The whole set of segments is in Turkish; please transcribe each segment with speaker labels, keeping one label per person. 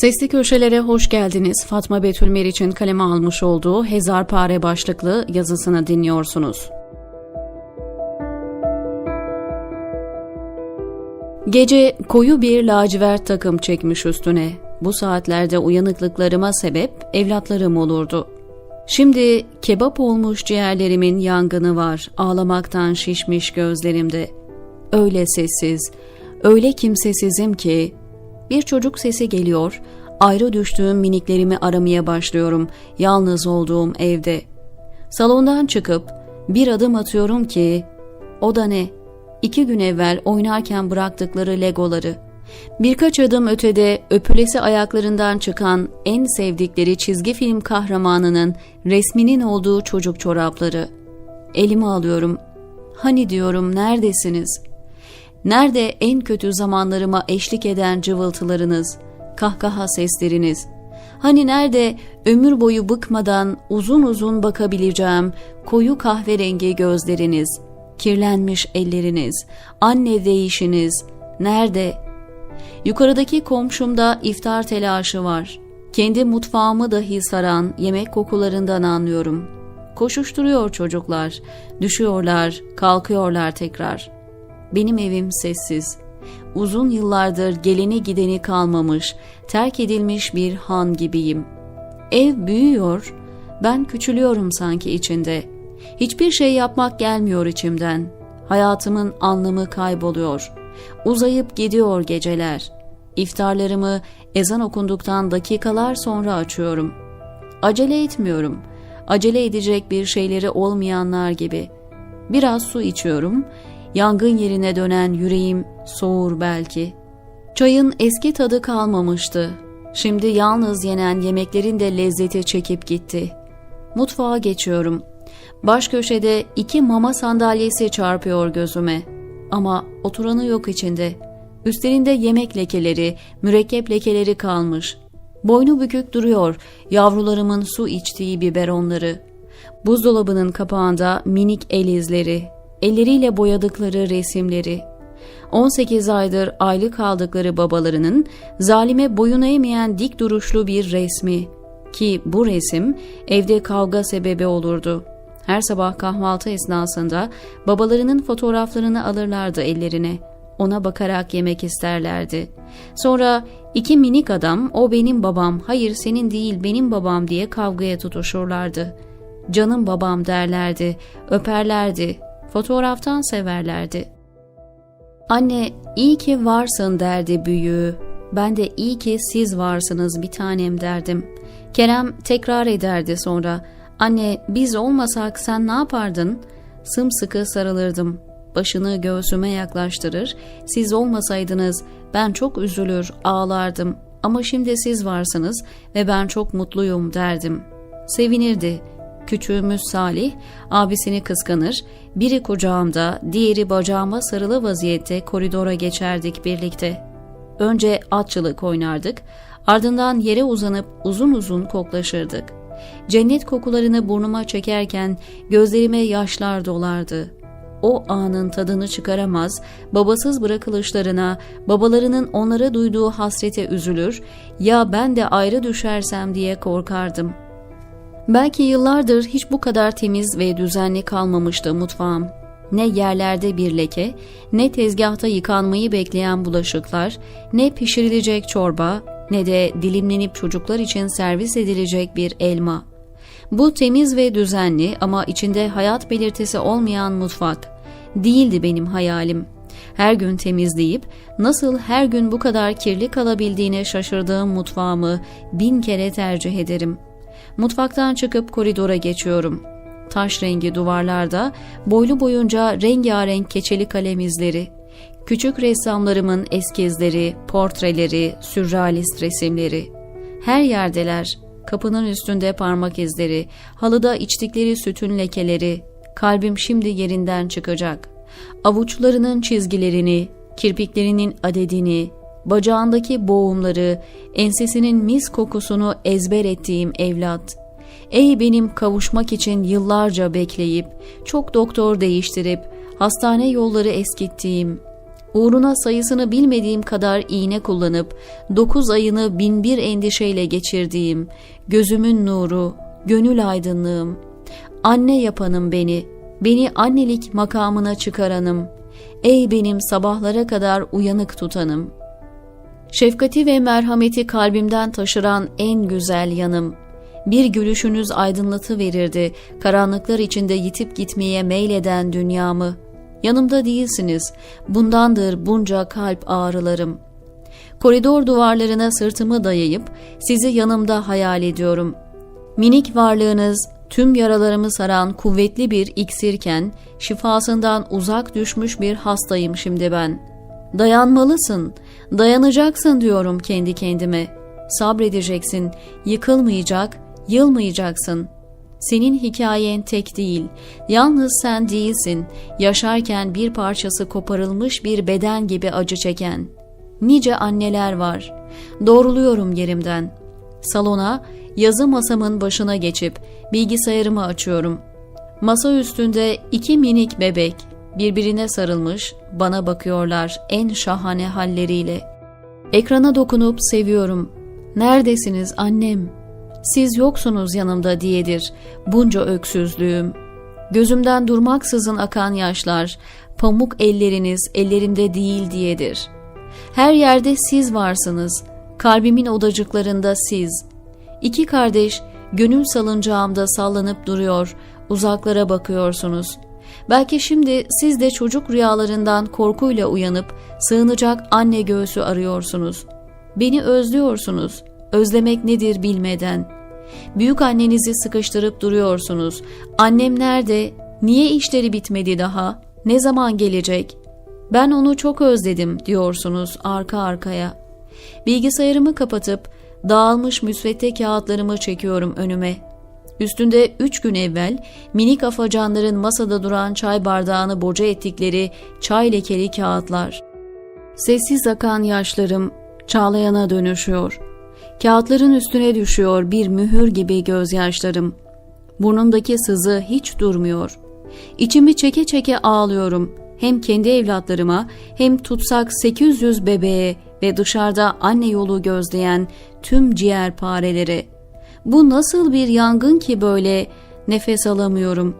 Speaker 1: Sesli köşelere hoş geldiniz. Fatma Betül Meriç'in kaleme almış olduğu Hezarpare başlıklı yazısını dinliyorsunuz. Gece koyu bir lacivert takım çekmiş üstüne. Bu saatlerde uyanıklıklarıma sebep evlatlarım olurdu. Şimdi kebap olmuş ciğerlerimin yangını var. Ağlamaktan şişmiş gözlerimde. Öyle sessiz, öyle kimsesizim ki bir çocuk sesi geliyor. Ayrı düştüğüm miniklerimi aramaya başlıyorum. Yalnız olduğum evde. Salondan çıkıp bir adım atıyorum ki o da ne? İki gün evvel oynarken bıraktıkları legoları. Birkaç adım ötede öpülesi ayaklarından çıkan en sevdikleri çizgi film kahramanının resminin olduğu çocuk çorapları. Elime alıyorum. Hani diyorum neredesiniz? Nerede en kötü zamanlarıma eşlik eden cıvıltılarınız, kahkaha sesleriniz? Hani nerede ömür boyu bıkmadan uzun uzun bakabileceğim koyu kahverengi gözleriniz, kirlenmiş elleriniz, anne değişiniz, nerede? Yukarıdaki komşumda iftar telaşı var. Kendi mutfağımı dahi saran yemek kokularından anlıyorum. Koşuşturuyor çocuklar, düşüyorlar, kalkıyorlar tekrar. Benim evim sessiz. Uzun yıllardır geleni gideni kalmamış, terk edilmiş bir han gibiyim. Ev büyüyor, ben küçülüyorum sanki içinde. Hiçbir şey yapmak gelmiyor içimden. Hayatımın anlamı kayboluyor. Uzayıp gidiyor geceler. İftarlarımı ezan okunduktan dakikalar sonra açıyorum. Acele etmiyorum. Acele edecek bir şeyleri olmayanlar gibi. Biraz su içiyorum. Yangın yerine dönen yüreğim soğur belki. Çayın eski tadı kalmamıştı. Şimdi yalnız yenen yemeklerin de lezzeti çekip gitti. Mutfağa geçiyorum. Baş köşede iki mama sandalyesi çarpıyor gözüme. Ama oturanı yok içinde. Üstlerinde yemek lekeleri, mürekkep lekeleri kalmış. Boynu bükük duruyor yavrularımın su içtiği biberonları. Buzdolabının kapağında minik el izleri, elleriyle boyadıkları resimleri. 18 aydır aylık aldıkları babalarının zalime boyun eğmeyen dik duruşlu bir resmi ki bu resim evde kavga sebebi olurdu. Her sabah kahvaltı esnasında babalarının fotoğraflarını alırlardı ellerine. Ona bakarak yemek isterlerdi. Sonra iki minik adam o benim babam, hayır senin değil benim babam diye kavgaya tutuşurlardı. Canım babam derlerdi, öperlerdi, fotoğraftan severlerdi. Anne iyi ki varsın derdi büyüğü. Ben de iyi ki siz varsınız bir tanem derdim. Kerem tekrar ederdi sonra. Anne biz olmasak sen ne yapardın? Sımsıkı sarılırdım. Başını göğsüme yaklaştırır. Siz olmasaydınız ben çok üzülür, ağlardım. Ama şimdi siz varsınız ve ben çok mutluyum derdim. Sevinirdi. Küçüğümüz Salih abisini kıskanır, biri kucağımda, diğeri bacağıma sarılı vaziyette koridora geçerdik birlikte. Önce atçılık oynardık, ardından yere uzanıp uzun uzun koklaşırdık. Cennet kokularını burnuma çekerken gözlerime yaşlar dolardı. O anın tadını çıkaramaz, babasız bırakılışlarına, babalarının onlara duyduğu hasrete üzülür, ya ben de ayrı düşersem diye korkardım.'' Belki yıllardır hiç bu kadar temiz ve düzenli kalmamıştı mutfağım. Ne yerlerde bir leke, ne tezgahta yıkanmayı bekleyen bulaşıklar, ne pişirilecek çorba, ne de dilimlenip çocuklar için servis edilecek bir elma. Bu temiz ve düzenli ama içinde hayat belirtisi olmayan mutfak değildi benim hayalim. Her gün temizleyip nasıl her gün bu kadar kirli kalabildiğine şaşırdığım mutfağımı bin kere tercih ederim.'' Mutfaktan çıkıp koridora geçiyorum. Taş rengi duvarlarda boylu boyunca rengarenk keçeli kalem izleri, küçük ressamlarımın eskizleri, portreleri, sürrealist resimleri. Her yerdeler, kapının üstünde parmak izleri, halıda içtikleri sütün lekeleri, kalbim şimdi yerinden çıkacak. Avuçlarının çizgilerini, kirpiklerinin adedini, bacağındaki boğumları, ensesinin mis kokusunu ezber ettiğim evlat. Ey benim kavuşmak için yıllarca bekleyip, çok doktor değiştirip, hastane yolları eskittiğim, Uğruna sayısını bilmediğim kadar iğne kullanıp dokuz ayını binbir endişeyle geçirdiğim, gözümün nuru, gönül aydınlığım, anne yapanım beni, beni annelik makamına çıkaranım, ey benim sabahlara kadar uyanık tutanım. Şefkati ve merhameti kalbimden taşıran en güzel yanım. Bir gülüşünüz aydınlatı verirdi karanlıklar içinde yitip gitmeye meyleden dünyamı. Yanımda değilsiniz, bundandır bunca kalp ağrılarım. Koridor duvarlarına sırtımı dayayıp sizi yanımda hayal ediyorum. Minik varlığınız tüm yaralarımı saran kuvvetli bir iksirken şifasından uzak düşmüş bir hastayım şimdi ben. Dayanmalısın, dayanacaksın diyorum kendi kendime. Sabredeceksin, yıkılmayacak, yılmayacaksın. Senin hikayen tek değil, yalnız sen değilsin, yaşarken bir parçası koparılmış bir beden gibi acı çeken. Nice anneler var. Doğruluyorum yerimden. Salona, yazı masamın başına geçip bilgisayarımı açıyorum. Masa üstünde iki minik bebek birbirine sarılmış bana bakıyorlar en şahane halleriyle. Ekrana dokunup seviyorum. Neredesiniz annem? Siz yoksunuz yanımda diyedir bunca öksüzlüğüm. Gözümden durmaksızın akan yaşlar, pamuk elleriniz ellerimde değil diyedir. Her yerde siz varsınız, kalbimin odacıklarında siz. İki kardeş gönül salıncağımda sallanıp duruyor, uzaklara bakıyorsunuz. Belki şimdi siz de çocuk rüyalarından korkuyla uyanıp sığınacak anne göğsü arıyorsunuz. Beni özlüyorsunuz. Özlemek nedir bilmeden. Büyük annenizi sıkıştırıp duruyorsunuz. Annem nerede? Niye işleri bitmedi daha? Ne zaman gelecek? Ben onu çok özledim diyorsunuz arka arkaya. Bilgisayarımı kapatıp dağılmış müsvedde kağıtlarımı çekiyorum önüme. Üstünde üç gün evvel minik afacanların masada duran çay bardağını boca ettikleri çay lekeli kağıtlar. Sessiz akan yaşlarım çağlayana dönüşüyor. Kağıtların üstüne düşüyor bir mühür gibi gözyaşlarım. Burnumdaki sızı hiç durmuyor. İçimi çeke çeke ağlıyorum. Hem kendi evlatlarıma hem tutsak 800 bebeğe ve dışarıda anne yolu gözleyen tüm ciğerpareleri. Bu nasıl bir yangın ki böyle nefes alamıyorum.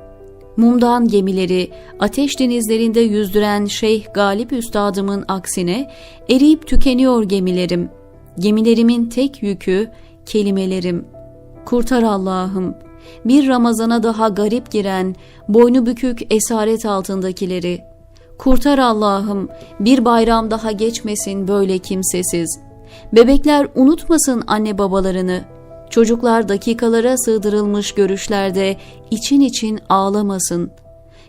Speaker 1: Mumdan gemileri ateş denizlerinde yüzdüren Şeyh Galip Üstadımın aksine eriyip tükeniyor gemilerim. Gemilerimin tek yükü kelimelerim. Kurtar Allah'ım. Bir Ramazana daha garip giren, boynu bükük esaret altındakileri. Kurtar Allah'ım, bir bayram daha geçmesin böyle kimsesiz. Bebekler unutmasın anne babalarını. Çocuklar dakikalara sığdırılmış görüşlerde için için ağlamasın.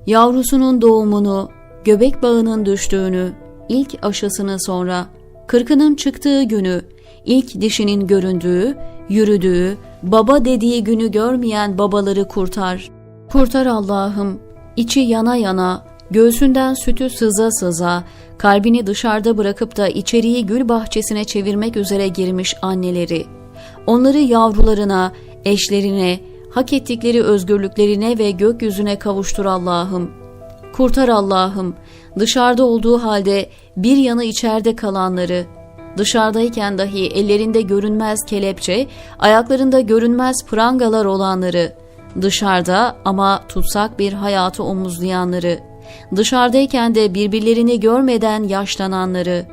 Speaker 1: Yavrusunun doğumunu, göbek bağının düştüğünü, ilk aşısını sonra, kırkının çıktığı günü, ilk dişinin göründüğü, yürüdüğü, baba dediği günü görmeyen babaları kurtar. Kurtar Allah'ım, içi yana yana, göğsünden sütü sıza sıza, kalbini dışarıda bırakıp da içeriği gül bahçesine çevirmek üzere girmiş anneleri. Onları yavrularına, eşlerine, hak ettikleri özgürlüklerine ve gökyüzüne kavuştur Allah'ım. Kurtar Allah'ım, dışarıda olduğu halde bir yanı içeride kalanları, dışarıdayken dahi ellerinde görünmez kelepçe, ayaklarında görünmez prangalar olanları, dışarıda ama tutsak bir hayatı omuzlayanları, dışarıdayken de birbirlerini görmeden yaşlananları,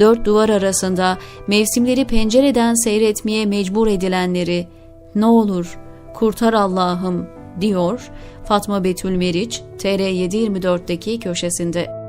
Speaker 1: dört duvar arasında mevsimleri pencereden seyretmeye mecbur edilenleri, ne olur kurtar Allah'ım diyor Fatma Betül Meriç TR724'deki köşesinde.